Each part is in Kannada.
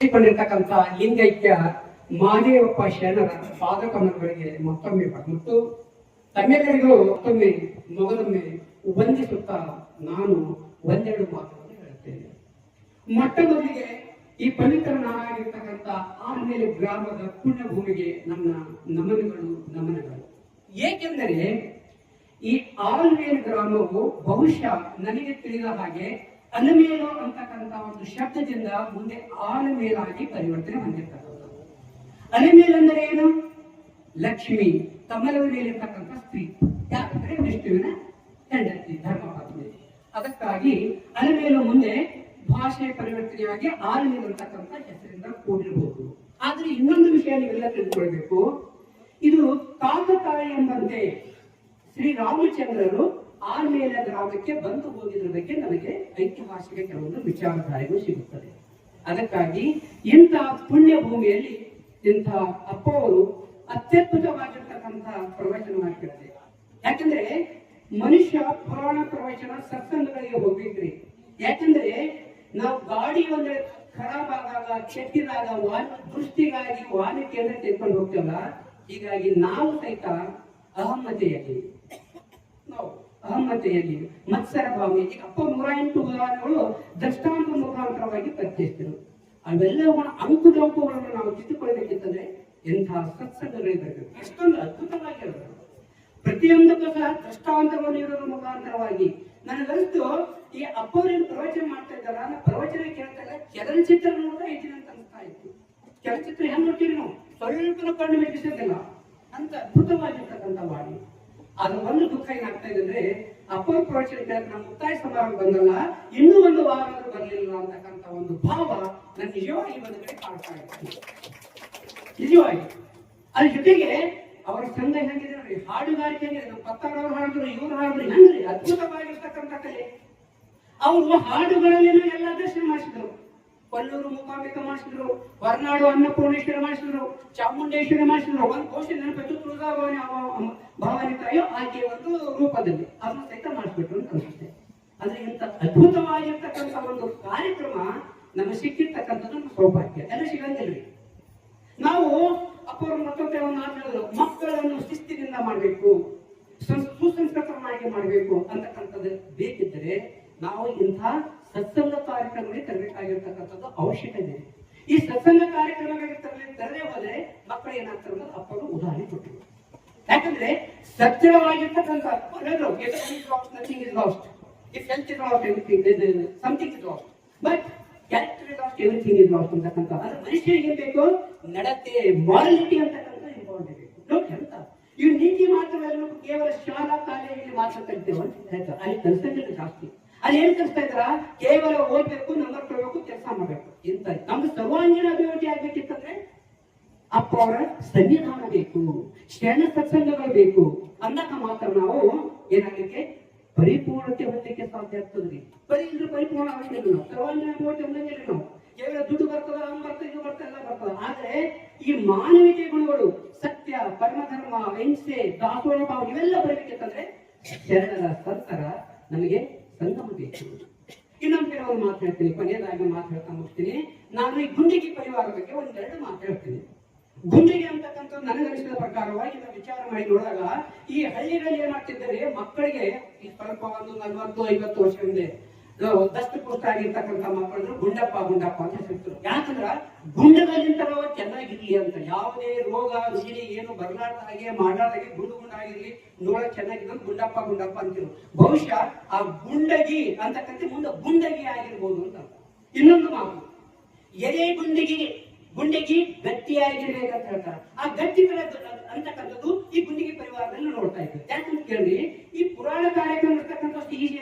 ಕೊಂಡಿರ್ತಕ್ಕಂಥ ಲಿಂಗೈಕ್ಯ ಮಾದೇವಪ್ಪ ಶರಣರ ಪಾದಕಮಲಗಳಿಗೆ ಮತ್ತೊಮ್ಮೆ ಮತ್ತು ತಮ್ಮೆಲ್ಲರಿಗೂ ಮತ್ತೊಮ್ಮೆ ಮೊದಲೊಮ್ಮೆ ವಂದಿಸುತ್ತಾ ನಾನು ಒಂದೆರಡು ಮಾತುಗಳನ್ನು ಹೇಳುತ್ತೇನೆ. ಮೊಟ್ಟ ಮೊದಲಿಗೆ ಈ ಪವಿತ್ರ ನಾಡಾಗಿರ್ತಕ್ಕಂಥ ಆಮೇಲೆ ಗ್ರಾಮದ ಪುಣ್ಯಭೂಮಿಗೆ ನನ್ನ ನಮನಗಳು ನಮನಗಳು. ಏಕೆಂದರೆ ಈ ಆಲ್ಮೇಲ್ ಗ್ರಾಮವು ಬಹುಶಃ ನನಗೆ ತಿಳಿದ ಹಾಗೆ ಅಲಮೇಲು ಅಂತಕ್ಕಂಥ ಒಂದು ಶಬ್ದದಿಂದ ಮುಂದೆ ಆನಮೇಲಾಗಿ ಪರಿವರ್ತನೆ ಹೊಂದಿರ್ತಕ್ಕಂಥದ್ದು. ಅಲಮೇಲ್ ಅಂದರೆ ಏನು? ಲಕ್ಷ್ಮಿ, ಕಮಲದ ಮೇಲಿರ್ತಕ್ಕಂಥ ಸ್ತ್ರೀ. ಯಾಕಂದ್ರೆ ವಿಷ್ಣುವಿನ ಹೆಂಡತಿ ಧರ್ಮಪತ್ನಿ ಅದಕ್ಕಾಗಿ ಅನಮೇಲು ಮುಂದೆ ಭಾಷೆ ಪರಿವರ್ತನೆಯಾಗಿ ಆನಮೇಲು ಅಂತಕ್ಕಂಥ ಹೆಸರಿಂದ ಕೂಡಿರಬಹುದು ಆದರೆ ಇನ್ನೊಂದು ವಿಷಯ ನೀವೆಲ್ಲ ತಿಳ್ಕೊಳ್ಬೇಕು. ಇದು ಕಾಕತಾಯಿ ಎಂಬಂತೆ ಶ್ರೀ ರಾಮಚಂದ್ರರು ಆಮೇಲ ಗ್ರಾಮಕ್ಕೆ ಬಂದು ಹೋಗಿದ್ರ ಬಗ್ಗೆ ನಮಗೆ ಐತಿಹಾಸಿಕ ಕೆಲವೊಂದು ವಿಚಾರಧಾರೆಗಳು ಸಿಗುತ್ತದೆ ಅದಕ್ಕಾಗಿ ಇಂತಹ ಪುಣ್ಯ ಭೂಮಿಯಲ್ಲಿ ಇಂತಹ ಅಪ್ಪ ಅವರು ಅತ್ಯದ್ಭುತವಾಗಿರ್ತಕ್ಕಂಥ ಪ್ರವಚನ ಮಾಡ್ತಿದ್ದಾರೆ ಯಾಕಂದ್ರೆ ಮನುಷ್ಯ ಪುರಾಣ ಪ್ರವಚನ ಸತ್ಸಂಗಗಳಿಗೆ ಹೋಗ್ಬೇಕ್ರಿ. ಯಾಕಂದ್ರೆ ನಾವು ಗಾಡಿ ಒಂದು ಖರಾಬ್ ಆದಾಗ, ಕೆಟ್ಟಿದಾಗ ವಾಹನ ದೃಷ್ಟಿಗಾಗಿ ವಾಹನಕ್ಕೆ ಕೇಂದ್ರ ತೆಗೆದುಕೊಂಡು ಹೋಗ್ತೇವಲ್ಲ, ಹೀಗಾಗಿ ನಾವು ಸಹಿತ ಅಹಮ್ಮತೆಯಲ್ಲಿ ನಾವು ಅಹಮ್ಮತೆಯಲ್ಲಿ ಮತ್ಸರ ಭಾವನೆ ಈಗ ಅಪ್ಪ ನೂರ ಎಂಟು ಉದಾಹರಣೆಗಳು ದೃಷ್ಟಾಂತ ಮುಖಾಂತರವಾಗಿ ಪರಿಚಯಿಸಿದರು ಅವೆಲ್ಲವುಗಳ ಅಂಕುಡೊಂಕುಗಳನ್ನು ನಾವು ತಿದ್ದುಕೊಳ್ಬೇಕಿತ್ತಂದ್ರೆ ಎಂತಹ ಸತ್ಸಂಗಗಳಿಗೆ ಬರಬೇಕು ಎಷ್ಟೊಂದು ಅದ್ಭುತವಾಗಿರೋದು ಪ್ರತಿಯೊಂದಕ್ಕೂ ಸಹ ದೃಷ್ಟಾಂತವನ್ನು ಇರೋದ್ರ ಮುಖಾಂತರವಾಗಿ. ನನಗರಿಸ್ತು ಈ ಅಪ್ಪವ್ರೇನು ಪ್ರವಚನ ಮಾಡ್ತಾ ಇದ್ದಾರ? ನಾನು ಪ್ರವಚನ ಕೇಳ್ತಾ ಇಲ್ಲ ಚಲನಚಿತ್ರ ನೋಡ್ತಾ ಇದ್ದೀನಿ ಅನಿಸ್ತಾ ಇತ್ತು ಚಲನಚಿತ್ರ ಹೆಂಗ್ ನೋಡ್ತೀವಿ ನಾವು? ಸ್ವಲ್ಪ ಕಣ್ಣು ಮೆಚ್ಚಿಸೋದಿಲ್ಲ ಅಂತ ಅದ್ಭುತವಾಗಿರ್ತಕ್ಕಂಥ ವಾಣಿ. ಅದು ಒಂದು ದುಃಖ ಏನಾಗ್ತಾ ಇದೆ ಅಂದ್ರೆ ಅಪ್ಪರ್ ಪ್ರವಚನ ನಮ್ಮ ಮುಕ್ತಾಯ ಸಮಾರಂಭ ಬಂದಲ್ಲ, ಇನ್ನೂ ಒಂದು ವಾರ ಬರಲಿಲ್ಲ ಅಂತಕ್ಕಂತ ಒಂದು ಭಾವ ನನ್ನ ನಿಜವಾಗಿ ಒಂದು ಕಡೆ ಕಾಣ್ತಾ ಇತ್ತು ನಿಜವಾಗಿ ಅದ್ರ ಜೊತೆಗೆ ಅವರ ಸಂಘ ಹೆಂಗಿದೆ ನೋಡಿ ಹಾಡುಗಾರಿಕೆ ಹೆಂಗಿದೆ ನಮ್ಮ ಪತ್ತಾರವ್ರು ಹಾಡಿದ್ರು, ಇವ್ರು ಹಾಡಿದ್ರು, ಹೆಂಗ್ರಿ? ಅದ್ಭುತವಾಗಿರ್ತಕ್ಕಂಥ ಕಲೆ. ಅವರು ಹಾಡುಗಳಲ್ಲಿ ಎಲ್ಲ ದರ್ಶನ ಮಾಡಿಸಿದ್ರು. ಕೊಲ್ಲೂರು ಮೂಕಾಂಬಿಕ ಮಾಡಿಸಿದ್ರು, ಹೊರನಾಡು ಅನ್ನಪೂರ್ಣೇಶ್ವರ ಮಾಡಿಸಿದ್ರು, ಚಾಮುಂಡೇಶ್ವರಿ ಮಾಡಿಸಿದ್ರು. ಒಂದು ಕೋಶ ನೆನಪಿತ್ತು ತುಳಜಾಭವಾನಿ ಭವಾನಿ ತಾಯೋ, ಆಕೆಯ ಒಂದು ರೂಪದಲ್ಲಿ. ಅದನ್ನ ಸಹಿತ ಮಾಡಿಸ್ಬಿಟ್ರು ಅಂತ ಅನಿಸುತ್ತೆ. ಅಂದ್ರೆ ಇಂಥ ಅದ್ಭುತವಾಗಿರ್ತಕ್ಕಂಥ ಒಂದು ಕಾರ್ಯಕ್ರಮ ನಮಗೆ ಸಿಕ್ಕಿರ್ತಕ್ಕಂಥದ್ದು ನಮ್ಮ ಸೌಭಾಗ್ಯ. ಎಲ್ಲ ಸಿಗಂಗಿಲ್ರಿ. ನಾವು ಅಪ್ಪವರು ಮತ್ತೊಮ್ಮೆ ಒಂದು ಮಾತು ಹೇಳಿದ್ರು ಮಕ್ಕಳನ್ನು ಶಿಸ್ತಿನಿಂದ ಮಾಡಬೇಕು ಸುಸಂಸ್ಕೃತರನ್ನಾಗಿ ಮಾಡಬೇಕು ಅಂತಕ್ಕಂಥದ್ದು ಬೇಕಿದ್ದರೆ ನಾವು ಇಂಥ ಸತ್ಸಂಗ ಕಾರ್ಯಕ್ರಮಗಳಿಗೆ ತರಬೇಕಾಗಿರ್ತಕ್ಕಂಥದ್ದು ಅವಶ್ಯಕತೆ. ಇದೆ ಈ ಸತ್ಸಂಗ ಕಾರ್ಯಕ್ರಮಗಳಿಗೆ ತರಲಿ ತರದೇ ಹೋದ್ರೆ ಮಕ್ಕಳು ಏನಾಗ್ತಾರೆ ಅನ್ನೋದು ಅಪ್ಪರು ಉದಾಹರಣೆ ಕೊಟ್ಟರು ಯಾಕಂದ್ರೆ ಸತ್ಯವಾಗಿರ್ತಕ್ಕಂಥ nothing is lost if health is lost everything something is lost but character is lost everything is lost ಅಂತಕ್ಕಂಥ ಅದು ಮನುಷ್ಯರಿಗೆ ಏನ್ ಬೇಕು? ನಡತೆ ಮಾರಲಿಟಿ ಅಂತಕ್ಕಂಥ ಇಂಪಾರ್ಟೆಂಟ್ ಅಂತ ನೀತಿ ಮಾತ್ರವಲ್ಲ ಕೇವಲ ಶಾಲಾ ಕಾಲೇಜಲ್ಲಿ ಮಾತ್ರ ಕಲಿತೇವೆ ಅಂತ ಹೇಳ್ತಾರೆ. ಅಲ್ಲಿ ಕಲಿಸಂಗಿಲ್ಲ ಜಾಸ್ತಿ. ಅಲ್ಲಿ ಏನ್ ಕಲಿಸ್ತಾ ಇದ್ರ? ಕೇವಲ ಓದ್ಬೇಕು ನಂಬರ್ ಕೊಡಬೇಕು, ಕೆಲಸ ಮಾಡ್ಬೇಕು. ಇಂತ ನಮ್ಗೆ ಸರ್ವಾಂಗೀಣ ಅಭಿವೃದ್ಧಿ ಆಗ್ಬೇಕಿತ್ತಂದ್ರೆ ಅಪ್ಪ ಅವರ ಸನ್ನಿಧಾನ ಬೇಕು, ಶರಣ ಸತ್ಸಂಗಗಳು ಬೇಕು ಅಂದಾಗ ಮಾತ್ರ ನಾವು ಏನಾಗಲಿಕ್ಕೆ? ಪರಿಪೂರ್ಣತೆ ಹೊಂದಲಿಕ್ಕೆ ಸಾಧ್ಯ ಆಗ್ತದ್ರಿ. ಬರೀ ಇದ್ರ ಪರಿಪೂರ್ಣ ಅವಶ್ಯಕ ನಾವು ಸರ್ವಾಂಗೀಣ ಅಭಿವೃದ್ಧಿ ಹೊಂದಂಗಿಲ್ಲ ನಾವು ಕೇವಲ ದುಡ್ಡು ಬರ್ತದ ಹಂಗ್ ಬರ್ತದೆ, ಇದು ಬರ್ತದೆ, ಎಲ್ಲ ಬರ್ತದ. ಆದ್ರೆ ಈ ಮಾನವೀಯ ಗುಣಗಳು, ಸತ್ಯ, ಪರಮಧರ್ಮ, ಹಿಂಸೆ, ದಾಸೋಹ, ಭಾವ, ಇವೆಲ್ಲ ಬರಬೇಕಿತ್ತಂದ್ರೆ ಶರಣರ ಸಂತರ ನಮಗೆ ಸಂಗಮ ಬೇಕು ಇನ್ನೊಂದು ಕೆಲವೊಂದು ಮಾತು ಹೇಳ್ತೀನಿ, ಕೊನೆಯದಾಗಿ ಮಾತಾಡ್ತಾ ಹೇಳ್ತಾ ಮುಗಿಸ್ತೀನಿ ನಾನು ಈ ಗುಂಡಿಗೆ ಪರಿವಾರ ಬಗ್ಗೆ ಒಂದೆರಡು ಮಾತು ಹೇಳ್ತೀನಿ. ಗುಂಡಿಗೆ ಅಂತಕ್ಕಂಥ ನನಗನಿಸಿದ ಪ್ರಕಾರವಾಗಿ ನಾವು ವಿಚಾರ ಮಾಡಿ ನೋಡಿದಾಗ, ಈ ಹಳ್ಳಿಗಳಲ್ಲಿ ಏನಾಗ್ತಿದ್ದಾರೆ ಮಕ್ಕಳಿಗೆ ಈ ಸ್ವಲ್ಪ ಒಂದು ನಲ್ವತ್ತು, ಐವತ್ತು ವರ್ಷ ಹಿಂದೆ ದಷ್ಟು ಪುಸ್ತಕ ಆಗಿರ್ತಕ್ಕಂಥ ಮಕ್ಕಳು ಗುಂಡಪ್ಪ ಗುಂಡಪ್ಪ ಅಂತ ಹೇಳ್ತಾರೆ ಯಾಕಂದ್ರ ಗುಂಡಗಳಿಂತಲವ ಚೆನ್ನಾಗಿರ್ಲಿ ಅಂತ, ಯಾವುದೇ ರೋಗ, ರುಜಿನಿ ಏನು ಬರಲಾರ್ದ ಹಾಗೆ ಮಾಡಲಾರ್ದಾಗೆ ಗುಂಡು ಗುಂಡಾಗಿರ್ಲಿ ನೋಡಕ್ ಚೆನ್ನಾಗಿದ್ರು ಗುಂಡಪ್ಪ ಗುಂಡಪ್ಪ ಅಂತಿರು ಬಹುಶಃ ಆ ಗುಂಡಗಿ ಅಂತಕ್ಕಂಥ ಮುಂದೆ ಗುಂಡಗಿ ಆಗಿರ್ಬೋದು ಅಂತ ಇನ್ನೊಂದು ಮಾತು. ಎದೆ ಗುಂಡಿಗೆ ಗುಂಡಿಗೆ ಅಂತ ಹೇಳ್ತಾರೆ. ಆ ಗಟ್ಟಿ ಅಂತಕ್ಕಂಥದ್ದು ಈ ಗುಂಡಿಗೆ ಪರಿವಾರದಲ್ಲಿ ನೋಡ್ತಾ ಇದ್ದೀವಿ ಯಾಕಂತ ಕೇಳಿ ಈ ಪುರಾಣ ಕಾರ್ಯಕ್ರಮ ಇರ್ತಕ್ಕಂಥ ಈಸಿ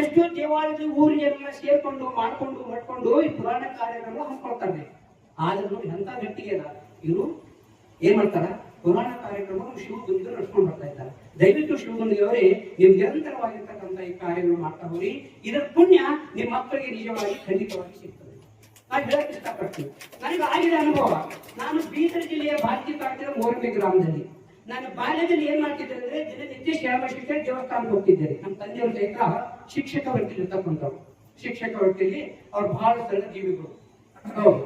ಎಷ್ಟೋ ದೇವಾಲಯದ ಊರಿಗೆಲ್ಲ ಸೇರ್ಕೊಂಡು ಮಾಡ್ಕೊಂಡು ಮಾಡ್ಕೊಂಡು ಈ ಪುರಾಣ ಕಾರ್ಯಕ್ರಮ ಹಮ್ಮಿಕೊಳ್ತಾರೆ. ಆದ್ರೆ ಎಂತ ಗಟ್ಟಿಗೆ ಇವರು ಏನ್ ಮಾಡ್ತಾರ? ಪುರಾಣ ಕಾರ್ಯಕ್ರಮ ಶಿವಗುಂದಿಗೆ ನಡ್ಸ್ಕೊಂಡು ಬರ್ತಾ ಇದ್ದಾರೆ. ದಯವಿಟ್ಟು ಶಿವಗುಂದಿಯವರೇ ನೀವು ನಿರಂತರವಾಗಿರ್ತಕ್ಕಂಥ ಈ ಕಾರ್ಯಗಳು ಮಾಡ್ತಾ ಹೋಗಿ ಇದರ ಪುಣ್ಯ ನಿಮ್ಮ ಮಕ್ಕಳಿಗೆ ನಿಜವಾಗಿ ಖಂಡಿತವಾಗಿ ಸಿಗ್ತದೆ. ನಾನು ಹೇಳಕ್ ಇಷ್ಟಪಡ್ತೀನಿ ನನಗೆ ಆಗಿದೆ ಅನುಭವ, ನಾನು ಬೀದರ್ ಜಿಲ್ಲೆಯ ಭಾರತೀಯ ತಾಂತ್ರಿಕ ಮೋರ್ಮೆ ಗ್ರಾಮದಲ್ಲಿ. ನಾನು ಬಾಲ್ಯದಲ್ಲಿ ಏನ್ ಮಾಡ್ತಿದ್ದೆ ಅಂದ್ರೆ ದಿನನಿತ್ಯ ಶ್ಯಾಮಶಿಕ್ಷಣ ದೇವಸ್ಥಾನಕ್ಕೆ ಹೋಗ್ತಿದ್ದೇನೆ ನಮ್ಮ ತಂದೆಯವ್ರ ಸಹಿತ ಶಿಕ್ಷಕ ವೃತ್ತಿಲಿ ತಗೊಂಡವ್ರು ಶಿಕ್ಷಕ ವೃತ್ತಿಯಲ್ಲಿ ಅವ್ರು ಬಹಳ ಸಣ್ಣ ಜೀವಿಗಳು. ಹೌದು.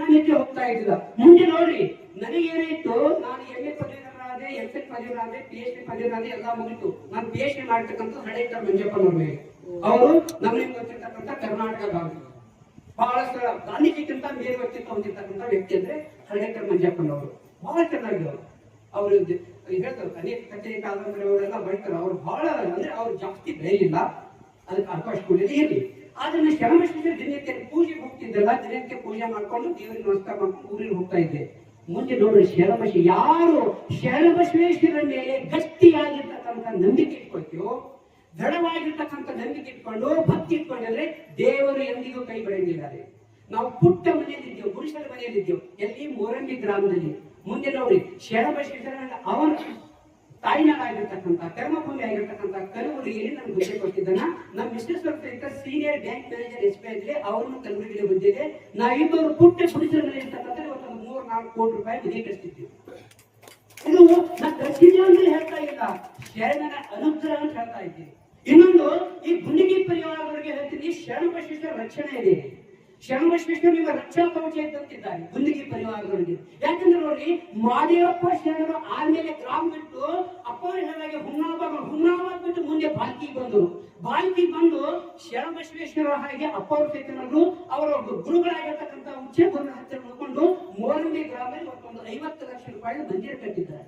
ಮುಂದಕ್ಕೆ ಹೋಗ್ತಾ ಇದ್ದಿಲ್ಲ. ಮುಂದೆ ನೋಡ್ರಿ ನನಗೇನಾಯ್ತು, ನಾನು ಎಂ ಎ ಪದವೀಧರಾದೆ ಎಂ ಎಲ್ ಪದವೀಧರಾದೆ ಪಿ ಎಚ್ ಡಿ ಪದವೀಧರಾದೆ ಎಲ್ಲ ಮುಗಿತು. ನಾನು ಪಿ ಎಚ್ ಡಿ ಮಾಡ್ತಕ್ಕಂಥ ಹಡೇಕರ್ ಮಂಜಪ್ಪನವ್ರ ಮೇಲೆ. ಅವರು ನಮ್ಮಿಂದ ಗೊತ್ತಿರ್ತಕ್ಕಂಥ ಕರ್ನಾಟಕ ಭಾಗ ಸ್ಥಳ ಗಾಂಧೀಜಿಗಿಂತ ಮೇಲ್ ವ್ಯಕ್ತಿತ್ವ ಹೊಂದಿರ್ತಕ್ಕಂಥ ವ್ಯಕ್ತಿ ಅಂದ್ರೆ ಹಳ್ಳೇಕರ್ ಮಂಜಪ್ಪನವರು ಬಹಳ ಚೆನ್ನಾಗಿದ್ದವರು. ಅವರು ಹೇಳ್ತಾರೆ, ಅನೇಕ ಕಥೆ ಕಾದಂಬರಿ ಅವರೆಲ್ಲ ಬರೀತಾರೆ ಅವ್ರು ಬಹಳ ಅಂದ್ರೆ ಅವ್ರು ಜಾಸ್ತಿ ಬೆಳೆಯಲಿಲ್ಲ ಅದಕ್ಕೆ ಅವಕಾಶ ಕೊಡಲಿ ಇರಲಿ. ಆದ್ರೆ ಶರಣಬಸವೇಶ್ವರ ದಿನಕ್ಕೆ ಪೂಜೆಗೆ ಹೋಗ್ತಿದ್ದಲ್ಲ ದಿನಕ್ಕೆ ಪೂಜೆ ಮಾಡ್ಕೊಂಡು ದೇವರಿಗೆ ನಮಸ್ಕಾರ ಮಾಡ್ಕೊಂಡು ಊರಿಗೆ ಹೋಗ್ತಾ ಇದ್ದೆ. ಮುಂದೆ ನೋಡ್ರಿ ಶರಮಶಿ ಯಾರು ಶರಣಬಸವೇಶ್ವರ ಮೇಲೆ ಗಟ್ಟಿಯಾಗಿರ್ತಕ್ಕಂಥ ನಂಬಿಕೆ ಇಟ್ಕೊಳ್ತೀವೋ ದೃಢವಾಗಿರ್ತಕ್ಕಂಥ ನಂಬಿಕೆ ಇಟ್ಕೊಂಡು, ಭಕ್ತಿ ಇಟ್ಕೊಂಡ್ರೆ ದೇವರು ಎಂದಿಗೂ ಕೈ ಬೆಳೆದಿದ್ದಾರೆ ನಾವು ಪುಟ್ಟ ಮನೆಯಲ್ಲಿದ್ದೇವೆ ಪುರುಷರ ಮನೆಯಲ್ಲಿದ್ದೇವೆ ಎಲ್ಲಿ? ಮೋರಂಗಿ ಗ್ರಾಮದಲ್ಲಿ. ಮುಂದೆ ನೋಡಿ ಶರಣಬಸವೇಶ್ವರ ಅವನ ತಾಯಿನಾಗಿರ್ತಕ್ಕಂಥ ಕರ್ಮಭೂಮಿ ಆಗಿರ್ತಕ್ಕಂಥ ಕಲಬುರಗಿಯಲ್ಲಿ ನಾನು ಹುದ್ದೆ ಕೊಟ್ಟಿದ್ದಾನ ನಮ್ಮ ಸ್ವಲ್ಪ ಸಹಿತ senior bank manager S B I ಅವ್ರನ್ನು ಕಲಬುರಗಿಯಲ್ಲಿ ಬಂದಿದೆ. ಇಬ್ಬರು ಪುಟ್ಟ ಗುಡಿಸಲ ಮನೆ ಇರ್ತಕ್ಕಂಥ ಇವತ್ತು ಮೂರು, ನಾಲ್ಕು ಕೋಟಿ ರೂಪಾಯಿ ನಿಧಿ ಕಳಿಸ್ತಿದ್ದೀವಿ ಇದು ನಾ ಅಂತ ಹೇಳ್ತಾ ಇಲ್ಲ. ಶರಣನ ಅನುಗ್ರಹ ಅಂತ ಹೇಳ್ತಾ ಇದ್ದೀನಿ ಇನ್ನೊಂದು, ಈ ಗುಂಡಿಗಿ ಪರಿವಾರದವರಿಗೆ ಹೇಳ್ತೀನಿ ಶರಣ ವಶಿಷ್ಠ ರಕ್ಷಣೆ ಇದೆ. ಶರಣ ವಿಷ್ಣು ನಿಮ್ಮ ರಕ್ಷಾ ಕವಚ ಇದ್ದಂತಿದ್ದಾರೆ ಗುಂಡಿಗಿ ಪರಿವಾರದೊಳಗೆ ಯಾಕಂದ್ರೆ ನೋಡಿ, ಮಾದೇವಪ್ಪ ಶರಣರು ಆಮೇಲೆ ಗ್ರಾಮ ಬಿಟ್ಟು ಅಪ್ಪ ಹೇಳಿದಾಗೆ ಹುನ್ನಾಬಾಗ ಹುನ್ನಾಬಾದ್ ಬಿಟ್ಟು ಮುಂದೆ ಬಾಲ್ಕಿ ಬಂದರು. ಬಾಲ್ಕಿ ಬಂದು ಶರಣ ಬಸವೇಶ್ವರ ಹಾಗೆ ಅಪ್ಪವ್ರ ಸೇತನರು ಅವರ ಗುರುಗಳಾಗಿರ್ತಕ್ಕಂಥ ಉಚ್ಚೆ ಗುರು ಹತ್ತಿರ ಉಳ್ಕೊಂಡು ಮೂರನೇ ಗ್ರಾಮದಲ್ಲಿ ಒಂದು ಐವತ್ತು ಲಕ್ಷ ರೂಪಾಯಿ ಮಂದಿರ ಕಟ್ಟಿದ್ದಾರೆ.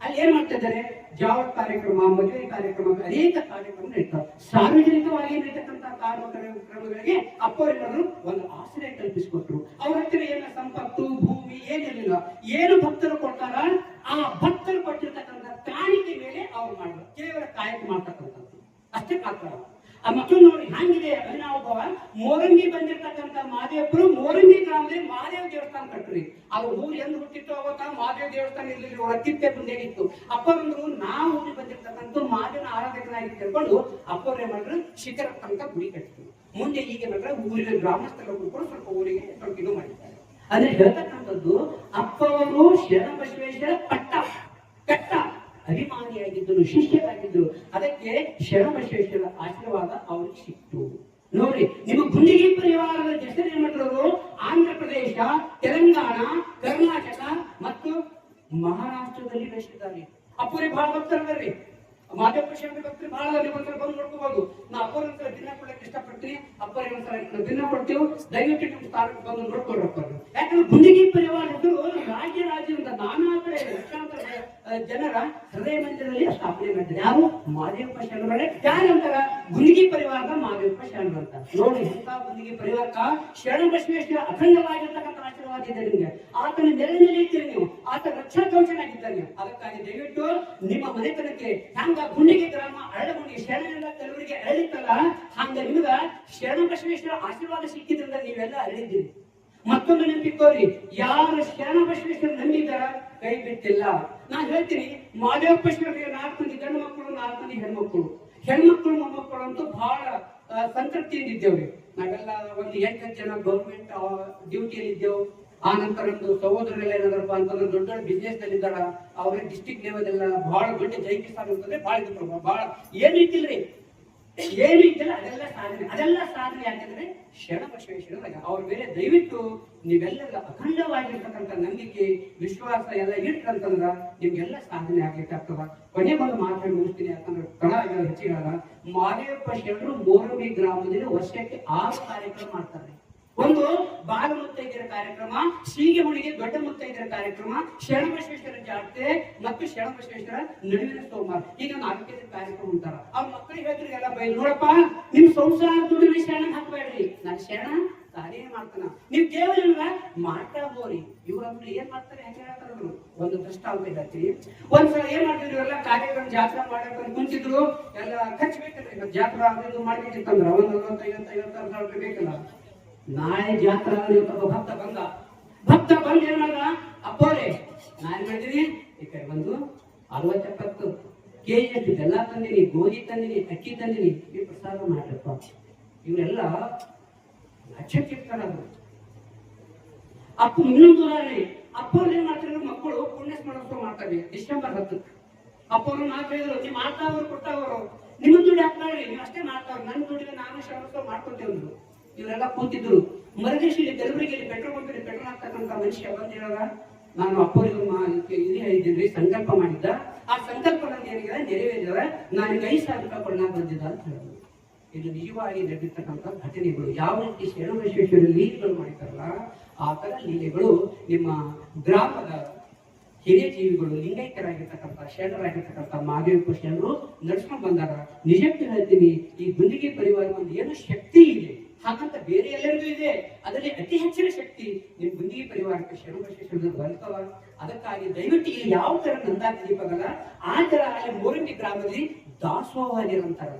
ಅಲ್ಲಿ ಏನ್ ಮಾಡ್ತಾ ಇದ್ದಾರೆ? ಜಾಬ್ ಕಾರ್ಯಕ್ರಮ, ಮದುವೆ ಕಾರ್ಯಕ್ರಮ ಅನೇಕ ಕಾರ್ಯಕ್ರಮ ನಡೀತಾರೆ ಸಾರ್ವಜನಿಕವಾಗಿ ನಡೀತಕ್ಕಂಥ ಕಾರ್ಯಕ್ರಮಗಳಿಗೆ ಅಪ್ಪರೆಲ್ಲರೂ ಒಂದು ಆಶ್ರಯ ಕಲ್ಪಿಸಿಕೊಟ್ರು. ಅವ್ರ ಹತ್ತಿರ ಏನ ಸಂಪತ್ತು, ಭೂಮಿ, ಏನಿರಲಿಲ್ಲ. ಏನು ಭಕ್ತರು ಕೊಡ್ತಾರ? ಆ ಭಕ್ತರು ಕೊಟ್ಟಿರ್ತಕ್ಕಂಥ ಕಾಣಿಕೆ ಮೇಲೆ ಅವ್ರು ಮಾಡಿದ್ರು. ಕೇವಲ ಕಾಯಕ ಮಾಡ್ತಕ್ಕಂಥದ್ದು. ಅಷ್ಟೇ ಕಾಡ್ತಾರ ಆ ಮಕ್ಕಳು ನೋಡಿ ಹಂಗಿದೆ ಅಭಿನವ ಮೋರಂಗಿ ಬಂದಿರ್ತಕ್ಕಂಥ ಮಾದೇವಪ್ಪರು ಮೋರಂಗಿ ಗ್ರಾಮದಲ್ಲಿ ಮಹಾದೇವ ದೇವಸ್ಥಾನ ಕಟ್ಟ್ರಿ ಎಂದು ಹುಟ್ಟಿತ್ತು, ಅವತ್ತ ಮಹಾದೇವ ದೇವಸ್ಥಾನ ಇರ್ಲಿಲ್ಲ ಒಳಕಿತ್ತೆ ಬಂದೇಗಿತ್ತು ಅಪ್ಪರಂದ್ರು ನಾವು ಊರಿಗೆ ಬಂದಿರ್ತಕ್ಕಂಥ ಮಹಾದೇವನ ಆರಾಧಕನಾಗಿ ಕರ್ಕೊಂಡು ಅಪ್ಪವ್ರು ಏನ್ ಮಾಡಿದ್ರು ಶಿಖರ ತನಕ ಗುಡಿ ಕಟ್ಟಿದ್ರು. ಮುಂದೆ ಈಗ ಏನಂದ್ರೆ ಊರಿನ ಗ್ರಾಮಸ್ಥರ ಕೂಡ ಸ್ವಲ್ಪ ಊರಿಗೆ ಸ್ವಲ್ಪ ಇದು ಮಾಡಿದ್ದಾರೆ. ಅಂದ್ರೆ ಹೇಳ್ತಕ್ಕಂಥದ್ದು ಅಪ್ಪವರು ಶರಣ ಬಸವೇಶ್ವರ ಪಟ್ಟ ಕಟ್ಟ ಅಭಿಮಾನಿಯಾಗಿದ್ದರು, ಶಿಷ್ಯರಾಗಿದ್ದರು. ಅದಕ್ಕೆ ಶರಣಬಸವೇಶ್ವರ ಆಶೀರ್ವಾದ ಅವ್ರಿಗೆ ಸಿಕ್ತು ನೋಡಿ, ನಿಮ್ಮ ಗುಂಡಿಗಿ ಪರಿವಾರದ ಹೆಸರು ಏನ್ ಮಾಡಿರೋದು ಆಂಧ್ರ ಪ್ರದೇಶ, ತೆಲಂಗಾಣ, ಕರ್ನಾಟಕ ಮತ್ತು ಮಹಾರಾಷ್ಟ್ರದಲ್ಲಿ ಬೆಳೆಸಿದ್ದಾರೆ ಅಪ್ಪುರಿ ಬಹಳ ಮಾಧ್ಯಮ ಶರಣ ಭಕ್ತರು ಬಹಳ ಒಂದ್ಸಲ ಬಂದು ನೋಡ್ಕೋಬಹುದು ನಾ ಅಪ್ಪರ ದಿನ ಕೊಡಕ್ಕೆ ಇಷ್ಟಪಡ್ತೀನಿ. ಅಪ್ಪರ ದಿನ ಕೊಡ್ತೀವಿ. ದಯವಿಟ್ಟು ನಿಮ್ಮ ಸ್ಥಾನಕ್ಕೆ ಬಂದು ನೋಡ್ಕೊಳ್ರಪ್ಪ ಯಾಕಂದ್ರೆ ಗುಂಡಿಗಿ ಪರಿವಾರ ಹೆಸರು ರಾಜ್ಯ ರಾಜ್ಯದಿಂದ ನಾನಾ ಕಡೆ ಲಕ್ಷಾಂತರ ಆ, ಜನರ ಹೃದಯ ಮಂದಿರದಲ್ಲಿ ಸ್ಥಾಪನೆ ಮಾಡಿದ್ದಾರೆ ಯಾರು? ಮಾದೇವಪ್ಪ ಶರಣರೇ ಯಾರು ಅಂತಾರ ಗುಂಡಿಗಿ ಪರಿವಾರದ ಮಾದೇವಪ್ಪ ಶರಣರು ಅಂತ. ನೋಡಿ ಎಂತ ಗುರುಗಿ ಪರಿವಾರಕ್ಕ ಶರಣ ಬಸವೇಶ್ವರ ಅಖಂಡವಾಗಿರ್ತಕ್ಕಂಥ ಆಶೀರ್ವಾದ ಇದೆ ನಿಮ್ಗೆ. ಆತನ ನೆರವಿನಲ್ಲಿ ಇರ್ತೀರಿ ನೀವು. ಆತ ರಕ್ಷಣಾ ಕವಚನಾಗಿದ್ದಾರೆ ನೀವು ಅದಕ್ಕಾಗಿ ದಯವಿಟ್ಟು ನಿಮ್ಮ ಮನೆತನಕ್ಕೆ ಹಂಗ ಗುಂಡಿಗೆ ಗ್ರಾಮ ಅರಳಗುಂಡಿ ಶರಣೆಲ್ಲ ಕೆಲವರಿಗೆ ಅರಳಿತ್ತಲ್ಲ, ಹಂಗ ನಿಮ್ಗ ಶರಣ ಬಸವೇಶ್ವರ ಆಶೀರ್ವಾದ ಸಿಕ್ಕಿದ್ರಿಂದ ನೀವೆಲ್ಲ ಅರಳಿದ್ದೀರಿ. ಮತ್ತೊಂದು ನೆನಪಿಕ್ಕೋರಿ ಯಾರು ಶರಣ ಬಸವೇಶ್ವರ ನಂಬಿದಾರ ಕೈ ಬಿಟ್ಟಿಲ್ಲ. ನಾನ್ ಹೇಳ್ತೀನಿ ಮಾದೇವಪ್ಪೇಶ್ವರಿಗೆ ನಾಲ್ಕು ಮಂದಿ ಗಂಡು ಮಕ್ಕಳು ನಾಲ್ಕು ಮಂದಿ ಹೆಣ್ಮಕ್ಳು. ಹೆಣ್ಮಕ್ಳು, ಮೊಮ್ಮಕ್ಕಳು ಅಂತೂ ಬಹಳ ಸಂತೃಪ್ತಿಯಿಂದ ಇದ್ದೇವ್ರಿ. ನಾವೆಲ್ಲ ಒಂದು ಎಂಟು ಜನ ಗೌರ್ಮೆಂಟ್ ಡ್ಯೂಟಿಯಲ್ಲಿ ಇದ್ದೇವು. ಆ ನಂತರ ಒಂದು ಸಹೋದರರೆಲ್ಲ ಏನಾದ್ರಪ್ಪ ಅಂತಂದ್ರೆ ದೊಡ್ಡ ದೊಡ್ಡ ಬಿಸ್ನೆಸ್ನಲ್ಲಿ ಇದ್ದಾರ. ಅವ್ರಿಗೆ ಡಿಸ್ಟಿಕ್ ಲೆವೆಲ್ ಎಲ್ಲ ಬಹಳ ದೊಡ್ಡ ಜೈಕಿಸ್ತಾನ ಅಂತಂದ್ರೆ ಬಹಳ ಇದು ಬಹಳ ಏನ್ ಏನು ಇದ್ದಲ್ಲ ಅದೆಲ್ಲ ಸಾಧನೆ. ಅದೆಲ್ಲ ಸಾಧನೆ ಯಾಕಂದ್ರೆ ಶರಣ ಬಸವೇಶ್ವರ ಅವ್ರ ಬೇರೆ ದಯವಿಟ್ಟು ನೀವೆಲ್ಲರ ಅಖಂಡವಾಗಿರ್ತಕ್ಕಂಥ ನಂಬಿಕೆ, ವಿಶ್ವಾಸ ಎಲ್ಲ ಇರ್ತಂತಂದ್ರ ನಿಮ್ಗೆಲ್ಲ ಸಾಧನೆ ಆಗ್ಲಿಕ್ಕಾಗ್ತದ ಕೊನೆ ಬಂದು ಮಾತಾಡಿ ಮುಗಿಸ್ತೀನಿ ಯಾಕಂದ್ರೆ ಕಣ ಹೆಚ್ಚಿಗಾಗ ಮಾದೇವಪ್ಪ ಶರಣರು ಮೋರಬಿ ಗ್ರಾಮದಲ್ಲಿ ವರ್ಷಕ್ಕೆ ಆರು ಕಾರ್ಯಕ್ರಮ ಮಾಡ್ತಾರೆ. ಒಂದು ಬಾಲ ಕಾರ್ಯಕ್ರಮ, ಶ್ರೀಗೆ ಹುಡುಗಿ ದೊಡ್ಡ ಮುತ್ತೈದರ ಕಾರ್ಯಕ್ರಮ ಶರಣಬಸವೇಶ್ವರ ಜಾತ್ರೆ ಮತ್ತು ಶರಣಬಸವೇಶ್ವರ ನಡುವಿನ ಸೋಮವಾರ. ಈಗ ನಾಲ್ಕೈದು ಕಾರ್ಯಕ್ರಮ ಉಂಟಾರ ಅವ್ರ ಮಕ್ಕಳು ಹೇಳ್ತಾರೆ ಎಲ್ಲ ಬೈ ನೋಡಪ್ಪ, ನಿಮ್ ಸಂಸಾರ ದುಡಿಮೆ ಶರಣ ಹಾಕ್ಬೇಡ್ರಿ. ನಾನು ಶರಣ ಕಾರ್ಯ ಮಾಡ್ತಾನ. ನೀವು ಕೇವಲ ಮಾಡ್ತಾ ಹೋರಿ. ಇವ್ರಂದ್ರೆ ಏನ್ ಮಾಡ್ತಾರೆ? ಹೆಂಗೆ ಹೇಳ್ತಾರ? ಒಂದು ದೃಷ್ಟಾಂತ ಹೇಳ್ತೀವಿ ಒಂದ್ಸಲ ಏನ್ ಮಾಡ್ತಿದ್ರು ಎಲ್ಲ ಕಾರ್ಯಕ್ರಮ ಜಾತ್ರಾ ಮಾಡಕ್ ಕುಂತಿದ್ರು. ಎಲ್ಲ ಖರ್ಚು ಬೇಕಲ್ಲ ಜಾತ್ರಾ ಅದು ಮಾಡ್ಬೇಕಿತ್ತಂದ್ರ? ಒಂದ್ ಐವತ್ತೈವತ್ತಾರು ಸಾವಿರ ರೂಪಾಯಿ ಬೇಕಲ್ಲ. ನಾಳೆ ಜಾತ್ರಾ ಭಕ್ತ ಬಂದ. ಭಕ್ತ ಬಂದ ಏನ್ ಮಾಡ್ದ? ಅಪ್ಪೋರೆ, ನಾನ್ ಮಾಡಿದೀನಿ ಈ ಕಡೆ ಬಂದು ಅರವತ್ತೆಪ್ಪತ್ತು ಕೆ ಜಿ ಅಷ್ಟು ಬೆಲ್ಲ ತಂದಿನಿ, ಗೋಧಿ ತಂದಿನಿ, ಅಕ್ಕಿ ತಂದಿನಿ, ಈ ಪ್ರಸಾದ ಮಾಡ್ರಪ್ಪ. ಇವರೆಲ್ಲ ಲಕ್ಷಕ್ಕಿರ್ತಾರ ಅದು ಅಪ್ಪ ಇನ್ನೊಂದು ಉದಾಹರಣೆ ಅಪ್ಪವ್ರು ಏನ್ ಮಾಡ್ತಾರೆ ಮಕ್ಕಳು ಪುಣ್ಯ ಸ್ಮರಣೋತ್ಸವ ಮಾಡ್ತಾರೆ, ಡಿಸೆಂಬರ್ ಹತ್ತು ಅಪ್ಪವ್ರು ಮಾತಾಡಿದ್ರು ನೀವು ಮಾಡ್ತಾವ್ರು ನಿಮ್ಮ ದುಡ್ಡು ಹಾಕ್ತಾರೆ ನೀವು ಅಷ್ಟೇ ಮಾಡ್ತಾವ್ರು ನನ್ನ ದುಡ್ಡಿಗೆ ನಾನು ಶ್ರಮಿಸೋ ಮಾಡ್ಕೊತೇವ್ರು ಇವರೆಲ್ಲ ಕೂತಿದ್ರು. ಮರದೇಶಿಯಲ್ಲಿ ಕಲಬುರಗಿಯಲ್ಲಿ ಪೆಟ್ರೋಲ್ ಪಂಪಲ್ಲಿ ಪೆಟ್ರೋಲ್ ಹಾಕ್ತಕ್ಕಂಥ ಮನುಷ್ಯ ಬಂದಿರಲ್ಲ ನಾನು ಅಪ್ಪರಿಗೆ ಇದು ಹೇಳಿದ್ದೀನಿ, ಸಂಕಲ್ಪ ಮಾಡಿದ್ದ. ಆ ಸಂಕಲ್ಪ ನಂದು ಏನಿದೆ? ನೆರವೇರಿದ ನಾನು ಕೈ ಕೊಡೋಣ ಬಂದಿದ್ದ ಅಂತ ಹೇಳಿದ್ರು ಇದು ನಿಜವಾಗಿ ನಡೆದಿರ್ತಕ್ಕಂಥ ಘಟನೆಗಳು. ಯಾವ ರೀತಿ ಶರಣಬಸವೇಶ್ವರ ಲೀಲೆಗಳು ಮಾಡಿದಾರಲ್ಲ ಆ ತರ ಲೀಲೆಗಳು ನಿಮ್ಮ ಗ್ರಾಮದ ಹಿರಿಯ ಜೀವಿಗಳು, ಲಿಂಗೈಕ್ಯರಾಗಿರ್ತಕ್ಕಂಥ, ಶರಣರಾಗಿರ್ತಕ್ಕಂಥ ಮಹಾದೇವ ಶರಣರು ನಡ್ಸ್ಕೊಂಡು ಬಂದಾರ. ನಿಜಕ್ಕೆ ಹೇಳ್ತೀನಿ, ಈ ಗುಂಡಿಗೆ ಪರಿವಾರ ಒಂದು ಏನು ಶಕ್ತಿ ಇದೆ? ಹಾಗಂತ ಬೇರೆ ಎಲ್ಲರಿಗೂ ಇದೆ. ಅದರಲ್ಲಿ ಅತಿ ಹೆಚ್ಚಿನ ಶಕ್ತಿ ನಿಮ್ ಗುಂಡಿಗೆ ಪರಿವಾರಕ್ಕೆ ಶರಣಬಸವೇಶ್ವರ ಬರ್ತವ ಅದಕ್ಕಾಗಿ ದಯವಿಟ್ಟು ಇಲ್ಲಿ ಯಾವ ತರ ನಂದಾ ದೀಪಗಲ್ಲ ಆ ತರ ಅಲ್ಲಿ ಮೂರಂಗಿ ಗ್ರಾಮದಲ್ಲಿ ದಾಸೋಹಾದಿರಂತಾರೆ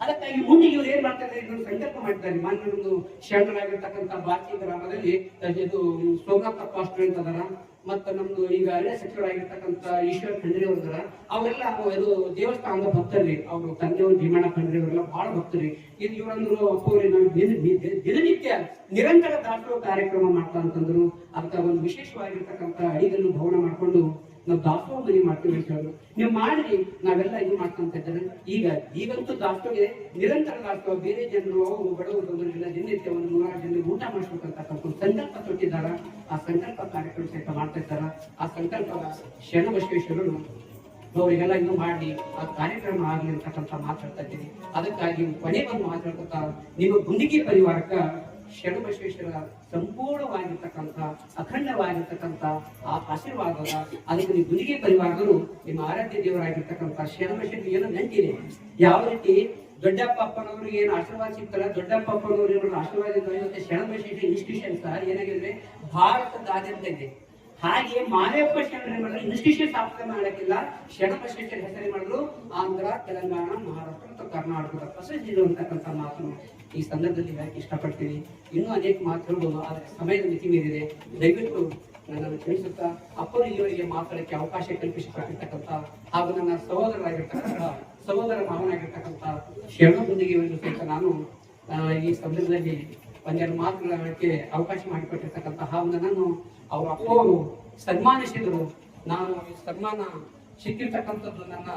ಅದಕ್ಕಾಗಿ ಮುಂದೆ ಇವ್ರು ಏನ್ ಮಾಡ್ತಾರೆ ಇದೊಂದು ಸಂಕಲ್ಪ ಮಾಡಿದ್ದಾರೆ ಮಾನ್ಯ ಒಂದು ಶರಣರಾಗಿರ್ತಕ್ಕಂಥ ಬಾಕಿ ಗ್ರಾಮದಲ್ಲಿ ಇದು ಸೋಮನಾಥ ಅಂತ ಅದರ. ಮತ್ತೆ ನಮ್ದು ಈಗ ಅರಣ್ಯ ಸಚಿವರಾಗಿರ್ತಕ್ಕಂಥ ಈಶ್ವರ ಖಂಡ್ರಿ ಅವ್ರದಾರ ಅವರೆಲ್ಲ ಇದು ದೇವಸ್ಥಾನದ ಭಕ್ತರಿ. ಅವರು ತಂದೆಯವರು ಭೀಮಣ್ಣ ಖಂಡ್ರಿ ಅವರೆಲ್ಲ ಬಹಳ ಭಕ್ತರಿ. ಇದು ಇವರಂದ್ರು ಅಪ್ಪವ್ರಿ, ನಾವು ದಿನ ದಿನ- ದಿನನಿತ್ಯ ನಿರಂತರ ದಾಸೋಹ ಕಾರ್ಯಕ್ರಮ ಮಾಡ್ತಾ ಅಂತಂದ್ರು. ಅಂತ ಒಂದು ವಿಶೇಷವಾಗಿರ್ತಕ್ಕಂಥ ಐದನ್ನು ಭವನ ಮಾಡ್ಕೊಂಡು ನಾವು ದಾಸೋಹ ಮನೆ ಮಾಡ್ತೀವಿ ಅಂತ ಹೇಳಿದ್ರು ನೀವು ಮಾಡಿ, ನಾವೆಲ್ಲ ಇದು ಮಾಡ್ಕೊಂತ ಇದ್ದಾರೆ. ಈಗ, ಈಗಂತೂ ದಾಸೋಹ ಇದೆ ನಿರಂತರ ದಾಸೋಹ ಬೇರೆ ಜನರು, ಅವರು, ಬಡವರು ಅವರಿಗೆಲ್ಲ ದಿನನಿತ್ಯ ಒಂದು ನೂರಾರು ಜನರಿಗೆ ಊಟ ಮಾಡಿಸ್ಬೇಕಂತ ಒಂದು ಸಂಕಲ್ಪ ತೊಟ್ಟಿದ್ದಾರ. ಆ ಸಂಕಲ್ಪ ಕಾರ್ಯಕ್ರಮ ಸಹಿತ ಮಾಡ್ತಾ ಇದ್ದಾರ. ಆ ಸಂಕಲ್ಪ ಶರಣಬಸವೇಶ್ವರರು ಅವರಿಗೆಲ್ಲ ಇದು ಮಾಡಿ, ಆ ಕಾರ್ಯಕ್ರಮ ಆಗಲಿ ಅಂತಕ್ಕಂಥ ಮಾತಾಡ್ತಾ ಇದ್ದೀನಿ. ಅದಕ್ಕಾಗಿ ಕೊನೆ ಒಂದು ಮಾತಾಡ್ಕೊತಾ ನಿಮ್ಮ ಗುಂಡಿಗೆ ಪರಿವಾರಕ್ಕ ಶರಣಬಸವೇಶ್ವರ ಸಂಪೂರ್ಣವಾಗಿರ್ತಕ್ಕಂಥ, ಅಖಂಡವಾಗಿರ್ತಕ್ಕಂಥ ಆ ಆಶೀರ್ವಾದದ ಅದಕ್ಕೆ ನೀವು ಗುಂಡಿಗೆ ಪರಿವಾರಗಳು ನಿಮ್ಮ ಆರಾಧ್ಯ ದೇವರಾಗಿರ್ತಕ್ಕಂಥ ಏನೋ ನೆಂಟಿದೆ ಯಾವ ರೀತಿ ದೊಡ್ಡಪ್ಪ ಅಪ್ಪನವ್ರಿಗೆ ಏನು ಆಶೀರ್ವಾದ ಸಿಗ್ತಾರೆ ದೊಡ್ಡಪ್ಪ ಅಪ್ಪನವರು ಏನು ಆಶೀರ್ವಾದ ಶರಣಬಸವೇಶ್ವರ ಇನ್ಸ್ಟಿಟ್ಯೂಷನ್ ಸರ್ ಏನಾಗಿದೆ? ಭಾರತದಾದ್ಯಂತ ಇದೆ. ಹಾಗೆ ಮಾದೇವಪ್ಪ ಶರಣ ಮಾಡಿದ್ರು ಇನ್ಸ್ಟಿಟ್ಯೂಷನ್ ಸ್ಥಾಪನೆ ಮಾಡಕ್ಕಿಲ್ಲ ಶಿಕ್ಷಣ ಹೆಸರು ಮಾಡಿದ್ರು ಆಂಧ್ರ, ತೆಲಂಗಾಣ, ಮಹಾರಾಷ್ಟ್ರ ಮತ್ತು ಕರ್ನಾಟಕದ ಪ್ರಸಿದ್ಧಿ ಅಂತಕ್ಕಂಥ ಮಾತನ್ನು ಈ ಸಂದರ್ಭದಲ್ಲಿ ಹೇಳಕ್ಕೆ ಇಷ್ಟಪಡ್ತೀನಿ. ಇನ್ನೂ ಅನೇಕ ಮಾತುಗಳು ಆದರೆ ಸಮಯದ ಮಿತಿ ಮೀರಿದೆ. ದಯವಿಟ್ಟು ನನ್ನನ್ನು ತಿಳಿಸುತ್ತಾ ಅಪ್ಪರು ಇವರಿಗೆ ಮಾತಾಡಕ್ಕೆ ಅವಕಾಶ ಕಲ್ಪಿಸಿಕೊಟ್ಟಿರ್ತಕ್ಕಂಥ ಹಾಗೂ ನನ್ನ ಸಹೋದರರಾಗಿರ್ತಕ್ಕಂಥ, ಸಹೋದರ ಮಾವನಾಗಿರ್ತಕ್ಕಂಥ ಶರಣಬಂದಿಗೆ ಇವರಿಗೆ ಸಹಿತ ನಾನು ಈ ಸಂದರ್ಭದಲ್ಲಿ ಒಂದೆರಡು ಮಾತುಗಳಕ್ಕೆ ಅವಕಾಶ ಮಾಡಿಕೊಟ್ಟಿರ್ತಕ್ಕಂಥ ಹಾಗೂ ನನ್ನನ್ನು ಅವರ ಅಪ್ಪವರು ಸನ್ಮಾನಿಸಿದರು ನಾನು ಸನ್ಮಾನ ಸಿಕ್ಕಿರ್ತಕ್ಕಂಥದ್ದು ನನ್ನ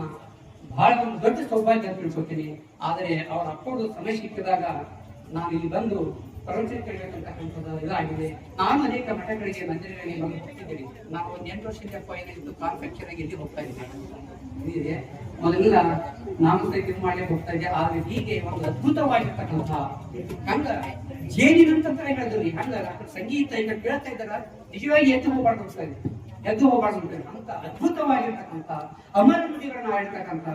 ಬಹಳ ಒಂದು ದೊಡ್ಡ ಸೌಭಾಗ್ಯ ಅಂತ ತಿಳ್ಕೊತೀನಿ ಆದರೆ ಅವರ ಅಪ್ಪಗಳು ಸಮಯ ಸಿಕ್ಕಿದಾಗ ನಾನು ಇಲ್ಲಿ ಬಂದು ಪ್ರವಚನ ಕೇಳಬೇಕಂತಕ್ಕಂಥದ್ದು ಇದಾಗಿದೆ. ನಾನು ಅನೇಕ ಮಠಗಳಿಗೆ, ಮಂದಿರಗಳಿಗೆ ಬಂದು ಹೋಗಿದ್ದೀನಿ ನಾನು ಒಂದು ಎಂಟು ವರ್ಷಕ್ಕೆ ಕಾಲ್ ಫ್ರಾಕ್ಚರ್ ಆಗಿ ಇಲ್ಲಿ ಹೋಗ್ತಾ ಇದ್ದೀನಿ ಇದೆ. ಮೊದಲೆಲ್ಲ ನಾನು ಇದು ಮಾಡಲೇ ಹೋಗ್ತಾ ಇದ್ದೆ. ಆದರೆ ಹೀಗೆ ಒಂದು ಅದ್ಭುತವಾಗಿರ್ತಕ್ಕಂಥ ಹಂಗ ಜೇನಿನಂತ ಹೇಳಿದ್ರಿ ಹಂಗಲ್ಲ ಸಂಗೀತ ಈಗ ಕೇಳ್ತಾ ಇದ್ದಾರ ನಿಜವಾಗಿ ಎದ್ದು ಹೋಗ್ಬಾರ್ದು ಅನ್ಸ್ತಾ ಇದೆ ಎದ್ದು ಹೋಗ್ಬಾರ್ದು ಅಂತ ಅದ್ಭುತವಾಗಿರ್ತಕ್ಕಂಥ ಅಮರ ನುಡಿಗಳನ್ನ ಹಾಡಿರ್ತಕ್ಕಂಥ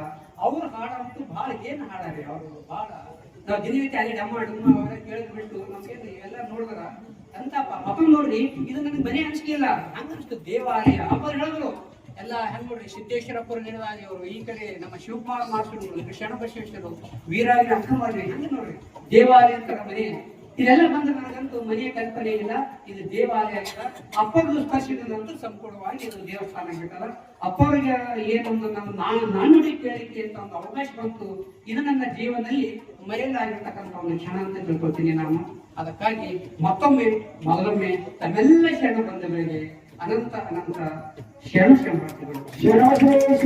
ಅವ್ರ ಹಾಡಂತೂ ಬಹಳ ಏನ್ ಹಾಡಾರಿ ಅವರು? ಬಹಳ ನಾವು ದಿನನಿತ್ಯ ಅಲ್ಲಿ ಡಮ್ಮ ಡಮ್ಮ ಅವರ ಕೇಳಿದ್, ಬಿಟ್ಟು ನಮ್ಗೇನು ಎಲ್ಲ ನೋಡಿದ್ರ ಅಂತ ಪಾಪ ನೋಡ್ರಿ, ಇದು ನನಗೆ ಮನೆ ಅನಿಸ್ಲಿಲ್ಲ ಹಂಗ ದೇವಾಲಯ ಅಪ್ಪ ಹೇಳಿದ್ರು ಎಲ್ಲ ಹೆಂಗ್ ನೋಡ್ರಿ ಸಿದ್ದೇಶ್ವರಪ್ಪರು ನಿರ್ವಾಣಿ ಅವರು, ಈ ಕಡೆ ನಮ್ಮ ಶಿವಕುಮಾರ್ ಮಾಸ್ಟರ್ ನೋಡ್ರಿ ಶರಣ ಬಸವೇಶ್ವರು ವೀರಾಗಿ ಅಕ್ಕಮಾರಿ ಹಂಗ ನೋಡ್ರಿ. ದೇವಾಲಯ ಅಂತ ಮನೆ. ಇದೆಲ್ಲ ಬಂದ ನನಗಂತೂ ಮನೆಯ ಕಲ್ಪನೆ ಇಲ್ಲ. ಇದು ದೇವಾಲಯ ಅಂತ. ಅಪ್ಪರ ಸ್ಪರ್ಶಿಸಿದಂತೂ ಸಂಪೂರ್ಣವಾಗಿ ಇದು ದೇವಸ್ಥಾನ ಆಗಿರ್ತಲ್ಲ ಅಪ್ಪರಿಗೆ ಏನೊಂದು ಒಂದು ನಾನು ನಾನುಡಿ ಕೇಳಿಕೆ ಅಂತ ಒಂದು ಅವಕಾಶ ಬಂತು. ಇದು ನನ್ನ ಜೀವನದಲ್ಲಿ ಮರೆಯಲಾಗಿರ್ತಕ್ಕಂಥ ಒಂದು ಕ್ಷಣ ಅಂತ ತಿಳ್ಕೊಳ್ತೀನಿ ನಾನು. ಅದಕ್ಕಾಗಿ ಮತ್ತೊಮ್ಮೆ, ಮೊದಲೊಮ್ಮೆ ತಮ್ಮೆಲ್ಲ ಶರಣ ಬಂಧುಗಳಿಗೆ ಅನಂತ ಅನಂತ ಶರಣ ಕ್ಷಣ ಶರಣಬಸವೇಶ್ವರ